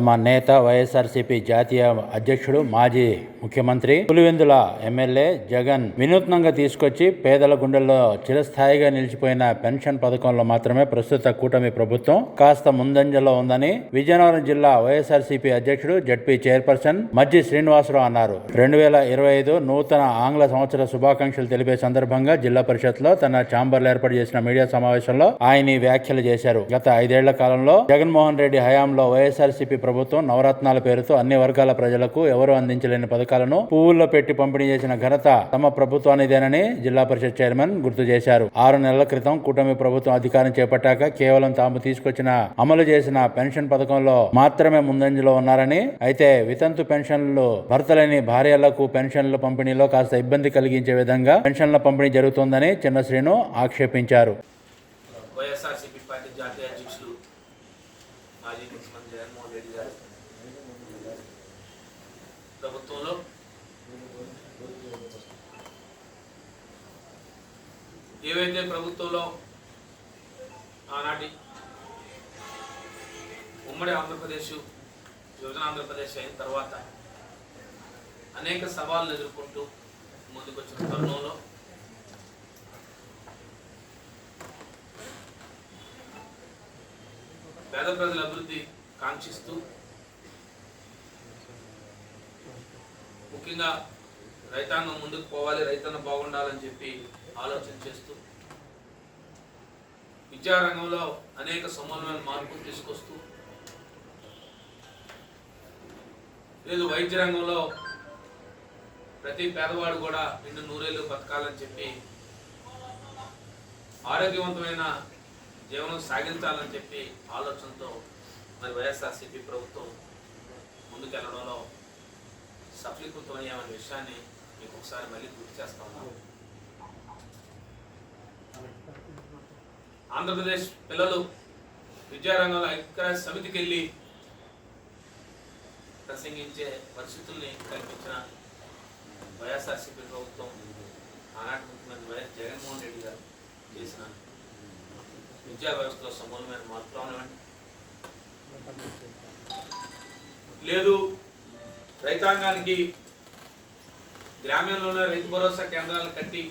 తమ నేత వైఎస్ఆర్సీపీ జాతీయ అధ్యక్షుడు మాజీ ముఖ్యమంత్రి పులివెందుల ఎమ్మెల్యే జగన్ వినూత్నంగా తీసుకొచ్చి పేదల గుండెల్లో చిరస్థాయిగా నిలిచిపోయిన పెన్షన్ పథకంలో మాత్రమే ప్రస్తుత కూటమి ప్రభుత్వం కాస్త ముందంజలో ఉందని విజయనగరం జిల్లా వైఎస్ఆర్సీపీ అధ్యక్షుడు జడ్పీ చైర్పర్సన్ మజ్జి శ్రీనివాసరావు అన్నారు. రెండు వేల ఇరవై ఐదు నూతన ఆంగ్ల సంవత్సర శుభాకాంక్షలు తెలిపే సందర్భంగా జిల్లా పరిషత్లో తన ఛాంబర్లు ఏర్పాటు చేసిన మీడియా సమావేశంలో ఆయన ఈ వ్యాఖ్యలు చేశారు. గత ఐదేళ్ళ కాలంలో జగన్మోహన్ రెడ్డి హయాంలో వైఎస్ఆర్సీపీ ప్రభుత్వం నవరత్నాల పేరుతో అన్ని వర్గాల ప్రజలకు ఎవరూ అందించలేని పథకాలను పువ్వుల్లో పెట్టి పంపిణీ చేసిన ఘనత తమ ప్రభుత్వానిదేనని జిల్లా పరిషత్ చైర్మన్ గుర్తు చేశారు. ఆరు నెలల క్రితం కూటమి ప్రభుత్వం అధికారం చేపట్టాక కేవలం తాము తీసుకొచ్చిన అమలు చేసిన పెన్షన్ పథకంలో మాత్రమే ముందంజలో ఉన్నారని అయితే వితంతు పెన్షన్లు భర్తలేని భార్యలకు పెన్షన్ల పంపిణీలో కాస్త ఇబ్బంది కలిగించే విధంగా పెన్షన్ల పంపిణీ జరుగుతోందని చిన్న శ్రీను ఆక్షేపించారు. వైఎస్ఆర్సీ పార్టీ జాతీయ అధ్యక్షులు మాజీ ముఖ్యమంత్రి జగన్మోహన్ రెడ్డి గారు ప్రభుత్వంలో ఏవైతే ప్రభుత్వంలో ఆనాటి ఉమ్మడి ఆంధ్రప్రదేశ్ యువజన ఆంధ్రప్రదేశ్ అయిన తర్వాత అనేక సవాళ్ళను ఎదుర్కొంటూ ముందుకొచ్చిన తరుణంలో పేద ప్రజల అభివృద్ధి కాంక్షిస్తూ ముఖ్యంగా రైతాంగం ముందుకు పోవాలి రైతన్న బాగుండాలని చెప్పి ఆలోచన చేస్తూ విద్యారంగంలో అనేక సమన్వయ మార్పులు తీసుకొస్తూ లేదు వైద్య రంగంలో ప్రతి పేదవాడు కూడా రెండు నూరేళ్ళు బతకాలని చెప్పి ఆరోగ్యవంతమైన జీవనం సాగించాలని చెప్పి ఆలోచనతో మరి వైఎస్ఆర్సీపీ ప్రభుత్వం ముందుకెళ్ళడంలో సఫలీకృతమయ్యామనే విషయాన్ని మీకు ఒకసారి మళ్ళీ గుర్తు చేస్తా ఉన్నాను. ఆంధ్రప్రదేశ్ పిల్లలు విద్యారంగంలో ఐక్యరాజ్య సమితికి వెళ్ళి ప్రసంగించే పరిస్థితుల్ని కల్పించిన వైఎస్ఆర్సీపీ ప్రభుత్వం ఆనాటి ముఖ్యమంత్రి వైఎస్ జగన్మోహన్ రెడ్డి గారు చేసిన విద్యా వ్యవస్థలో సమూలమైన మార్పులు అవనివ్వండి. లేదు రైతాంగానికి గ్రామీణంలోనే రైతు భరోసా కేంద్రాలు కట్టి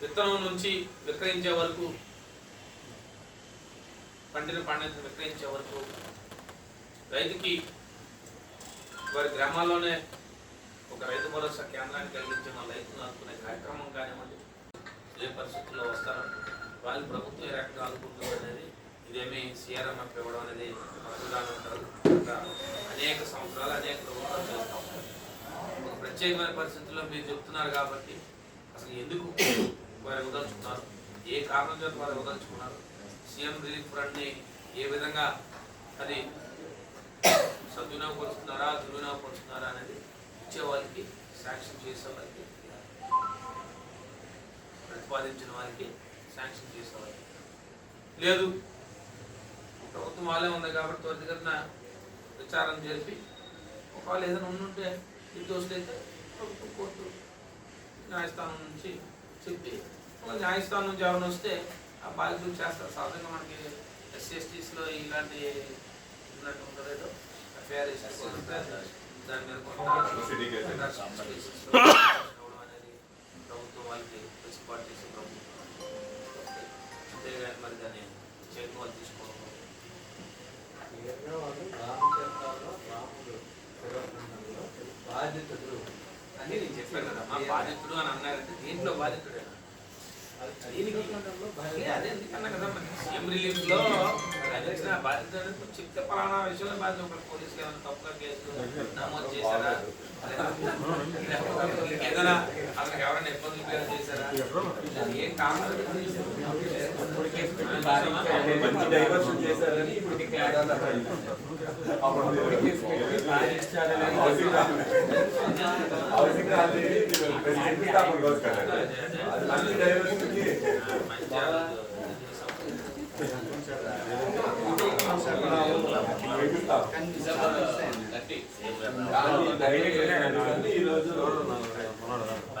విత్తనం నుంచి విక్రయించే వరకు పంటను పండించిన విక్రయించే వరకు రైతుకి వారి గ్రామాల్లోనే ఒక రైతు భరోసా కేంద్రాన్ని కలిగించి మన రైతులను అనుకునే కార్యక్రమం కానివ్వండి ఏ పరిస్థితుల్లో వస్తారో వాళ్ళు ప్రభుత్వం ఏ రకంగా ఆదుకుంటుంది అనేది ఇదేమి సీఆర్ఎంఎఫ్ ఇవ్వడం అనేది మన ఉంటారు ఇంకా అనేక సంవత్సరాలు అనేక ప్రభుత్వాలు చేస్తాం. ఒక ప్రత్యేకమైన పరిస్థితుల్లో మీరు చెప్తున్నారు కాబట్టి అసలు ఎందుకు వారు ఇవ్వదలుచుకున్నారు ఏ కారణం చేత వారు ఇవ్వదలుచుకున్నారు సీఎం రిలీఫ్ ఫండ్ని ఏ విధంగా అది సద్వినియోగపరుస్తున్నారా దుర్వినియోగపరుస్తున్నారా అనేది ఇచ్చే వాళ్ళకి శాంక్షన్ చేసే వాళ్ళకి ప్రతిపాదించిన వారికి శాంక్షన్ చేసే వాళ్ళకి లేదు ప్రభుత్వం వాళ్ళే ఉంది కాబట్టి త్వరితగతిన విచారణ జరిపి ఒకవేళ ఏదైనా ఉండుంటే నిర్దోషులైతే ప్రభుత్వం కోర్టు న్యాయస్థానం నుంచి చెప్పి న్యాయస్థానం నుంచి ఎవరైనా వస్తే ఆ బాధ్యతలు చేస్తారు. సాధారణంగా మనకి ఎస్సీ ఎస్టీస్లో ఇలాంటి ఉన్నట్టు ఏదో ఎఫ్ఐఆర్ దాని మీద ప్రభుత్వం వాళ్ళకి వెసులుబాటు చేసే ప్రభుత్వం అంతేగాని మరి దాన్ని చేతి వాళ్ళు తీసుకోవడం. రాముడు శివకుండంలో బాధితుడు అని నేను చెప్పాను కదా మా బాధితుడు అని అన్నారంటే దీంట్లో బాధితుడే అదే ఎందుకన్నా కదా మరి? సీఎం రిలీఫ్లో బాధితుడు చెప్తే పలానా విషయంలో బాధ్యత ఒక పోలీసులు ఏమైనా తప్పుగా కేసు నమోదు చేశారా? ఏదైనా అతనికి ఎవరైనా ఇబ్బందులు పేరు చేశారా? ఏం కారణం మంచి డైవర్షన్ చేశారని ఇప్పుడు